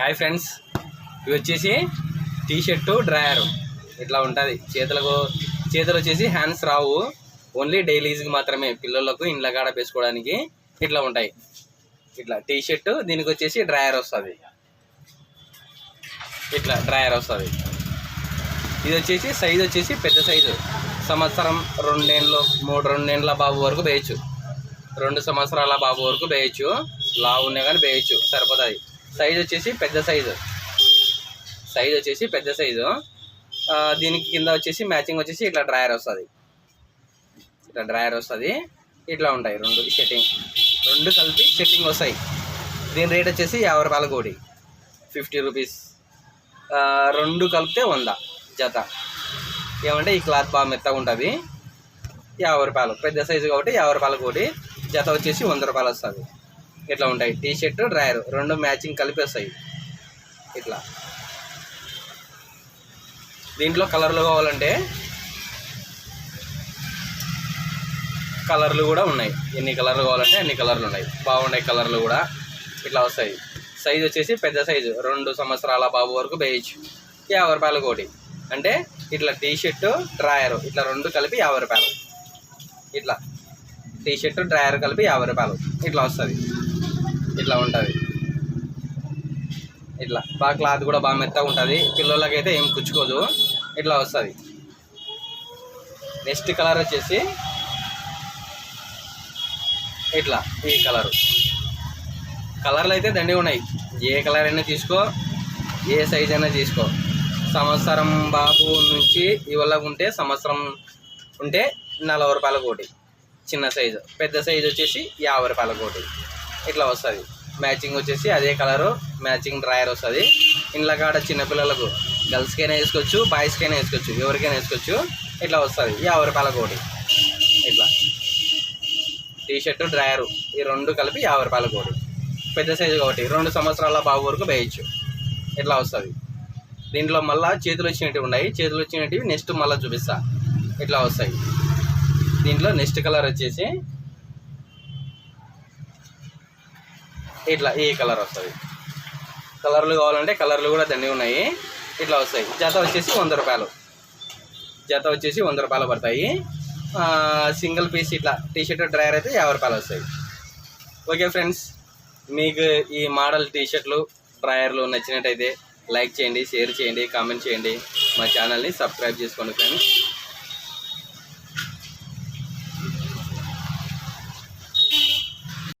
Hi friends ఇవి వచ్చేసి T shirt drawer ఇట్లా ఉంటుంది. చేతులకు చేతులు వచ్చేసి హ్యాండ్స్ రావు. ఓన్లీ డైలీస్కి మాత్రమే. పిల్లలకు ఇండ్ల కాడ వేసుకోవడానికి ఇట్లా ఉంటాయి. ఇట్లా టీ షర్టు దీనికి వచ్చేసి డ్రయర్ వస్తుంది. ఇట్లా డ్రాయర్ వస్తుంది. ఇది వచ్చేసి సైజు వచ్చేసి పెద్ద సైజు సంవత్సరం రెండేళ్ళు మూడు రెండేళ్ళ బాబు వరకు వేయచ్చు. రెండు సంవత్సరాల బాబు వరకు వేయచ్చు. లావు ఉన్నా కానీ వేయచ్చు. సరిపోతుంది. సైజ్ వచ్చేసి పెద్ద సైజు. సైజ్ వచ్చేసి పెద్ద సైజు. దీనికి కింద వచ్చేసి మ్యాచింగ్ వచ్చేసి ఇట్లా డ్రాయర్ వస్తుంది. ఇట్లా డ్రాయర్ వస్తుంది. ఇట్లా ఉంటాయి రెండు సెట్టింగ్ రెండు కలిపి సెట్టింగ్ వస్తాయి. దీని రేట్ వచ్చేసి యాభై రూపాయల కోడి ఫిఫ్టీ రూపీస్. రెండు కలిపితే వంద జత. ఏమంటే ఈ క్లాత్ బాగా మెత్తగా ఉంటుంది. యాభై రూపాయలు. పెద్ద సైజు కాబట్టి యాభై రూపాయల కోడి జత వచ్చేసి వంద రూపాయలు వస్తుంది. ఇట్లా ఉంటాయి. టీ షర్ట్ డ్రాయర్ రెండు మ్యాచింగ్ కలిపి వస్తాయి. ఇట్లా. దీంట్లో కలర్లు కావాలంటే కలర్లు కూడా ఉన్నాయి. ఎన్ని కలర్లు కావాలంటే అన్ని కలర్లు ఉన్నాయి. బాగున్నాయి కలర్లు కూడా. ఇట్లా వస్తాయి. సైజ్ వచ్చేసి పెద్ద సైజు రెండు సంవత్సరాల బాబు వరకు వేయచ్చు యాభై రూపాయలు కోటి. అంటే ఇట్లా టీ షర్టు డ్రాయర్ ఇట్లా రెండు కలిపి యాభై రూపాయలు. ఇట్లా. టీ షర్ట్ డ్రాయర్ కలిపి యాభై రూపాయలు. ఇట్లా వస్తుంది. ఇట్లా ఉంటుంది. ఇట్లా. బాగా క్లాత్ కూడా బాగా మెత్తగా ఉంటుంది. పిల్లలకైతే ఏం కుచ్చుకోదు. ఇట్లా వస్తుంది. నెక్స్ట్ కలర్ వచ్చేసి ఇట్లా ఈ కలరు. కలర్లు అయితే దండి ఉన్నాయి. ఏ కలర్ అయినా తీసుకో ఏ సైజ్ అయినా తీసుకో. సంవత్సరం బాబు నుంచి ఇవాళ ఉంటే సంవత్సరం ఉంటే నలభై రూపాయల కోటి. చిన్న సైజు. పెద్ద సైజు వచ్చేసి యాభై రూపాయల కోటి. ఇట్లా వస్తుంది. మ్యాచింగ్ వచ్చేసి అదే కలరు మ్యాచింగ్ డ్రాయర్ వస్తుంది. ఇంట్లో కాడ చిన్నపిల్లలకు గర్ల్స్కైనా వేసుకోవచ్చు బాయ్స్కైనా వేసుకోవచ్చు ఎవరికైనా వేసుకోవచ్చు ఇట్లా వస్తుంది. యాభై రూపాయల కోటి. ఇట్లా. టీషర్టు డ్రాయరు ఈ రెండు కలిపి యాభై రూపాయల కోటి. పెద్ద సైజు కాబట్టి రెండు సంవత్సరాల బాబు వరకు వేయచ్చు. ఇట్లా వస్తుంది. దీంట్లో మళ్ళీ చేతులు వచ్చినవి ఉన్నాయి. చేతులు వచ్చినవి నెక్స్ట్ మళ్ళీ చూపిస్తా. ఇట్లా వస్తాయి. దీంట్లో నెక్స్ట్ కలర్ వచ్చేసి ఇట్లా ఈ కలర్ వస్తుంది. కలర్లు కావాలంటే కలర్లు కూడా దండి ఉన్నాయి. ఇట్లా వస్తాయి. జత వచ్చేసి వంద రూపాయలు. జత వచ్చేసి వంద రూపాయలు పడతాయి. సింగిల్ పీస్ ఇట్లా టీ షర్ట్ అయితే యాభై రూపాయలు వస్తాయి. ఓకే ఫ్రెండ్స్ మీకు ఈ మోడల్ టీ షర్ట్లు నచ్చినట్టయితే లైక్ చేయండి షేర్ చేయండి కామెంట్ చేయండి. మా ఛానల్ని సబ్స్క్రైబ్ చేసుకోండి ఫ్రెండ్స్.